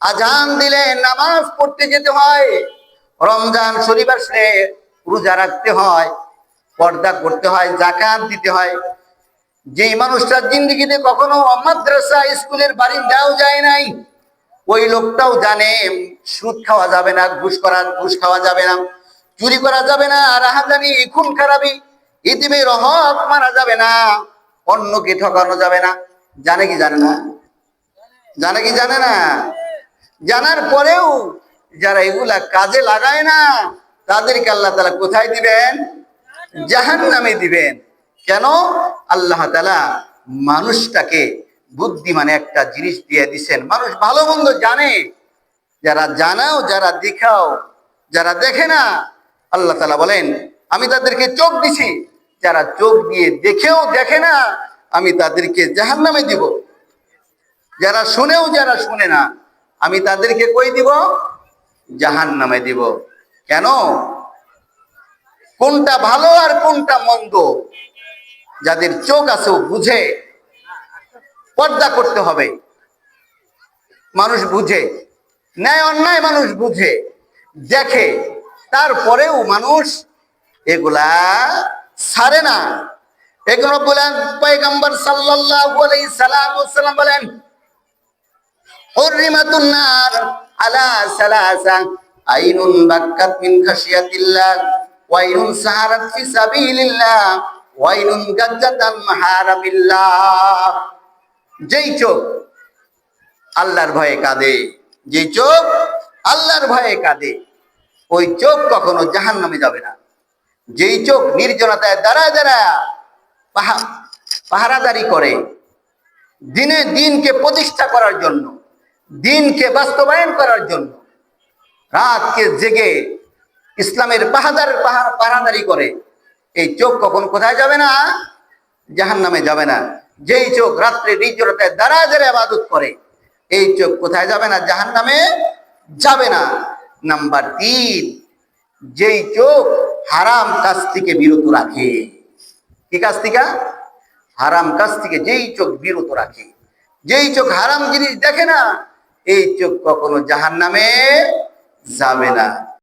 আজান দিলে নামাজ পড়তে যেতে হয়। রমজান শরীফ আসলে রোজা রাখতে হয়, পর্দা করতে হয় জাকাত দিতে হয়। যে মানুষটার জিন্দগিতে কখনো মাদ্রাসা, স্কুলের বাড়ি দেওয়া যায় নাই, ওই লোকটাও জানে সুদ খাওয়া যাবে না, ঘুষ করা, ঘুষ খাওয়া যাবে না, চুরি করা যাবে না রাহাজানি খুন খারাপি, ইতিমে রহক মারা যাবে না, অন্যকে ঠকানো যাবে না। জানে কি জানে না? জানে কি জানে না? জানার পরেও যারা এগুলা কাজে লাগায় না, তাদেরকে আল্লাহ তালা কোথায় দিবেন? জাহান নামে দিবেন। কেন? আল্লাহ তালা মানুষটাকে বুদ্ধি মানে একটা জিনিস দিয়ে দিছেন। মানুষ ভালো মন্দ জানে। যারা জানাও, যারা দেখাও, যারা দেখে না, আল্লাহ তালা বলেন, আমি তাদেরকে চোখ দিছি। যারা চোখ দিয়ে দেখেও দেখে না, আমি তাদেরকে জাহান নামে দিব। যারা শুনেও যারা শুনে না আমি তাদেরকে কই দিব? জাহান নামে দিব। কেন? কোনটা ভালো আর কোনটা মন্দ? যাদের চোখ আছে বুঝে। পর্দা করতে হবে। মানুষ বুঝে। ন্যায় অন্যায় মানুষ বুঝে। দেখে। তারপরেও মানুষ এগুলা ছাড়ে না। এগুলো বলেন, পয়গম্বর আলাইহি সাল্লাম বলেন সাবিলিল্লাহ যেই চোখ আল্লাহর ভয়ে কাঁদে যে চোখ আল্লাহর ভয়ে কাঁদে, ওই চোখ কখনো জাহান নামে যাবে না। যেই চোখ নির্জনতায় দাঁড়ায় দাঁড়ায় পাহারাদারি করে, দিনে দিনকে প্রতিষ্ঠা করার জন্য দিনকে বাস্তবায়ন করার জন্য। রাতকে জেগে ইসলামের পাহাদার পাহাড় পাহারাদারি করে। এই চোখ কখন কোথায় যাবে না? জাহান নামে যাবে না। যেই চোখ রাত্রে নির্জনতায় দাঁড়ায় দাঁড়ায় আবাদত করে, এই চোখ কোথায় যাবে না? জাহান নামে যাবে না। নাম্বার তিন, যেই চোখ হারাম কাজ থেকে বিরত রাখে। কি কাজ থেকে? হারাম কাজ থেকে যেই চোখ বিরত রাখে। যেই চোখ হারাম জিনিস দেখে না এই চোখ কখনো জাহান নামে যাবে না।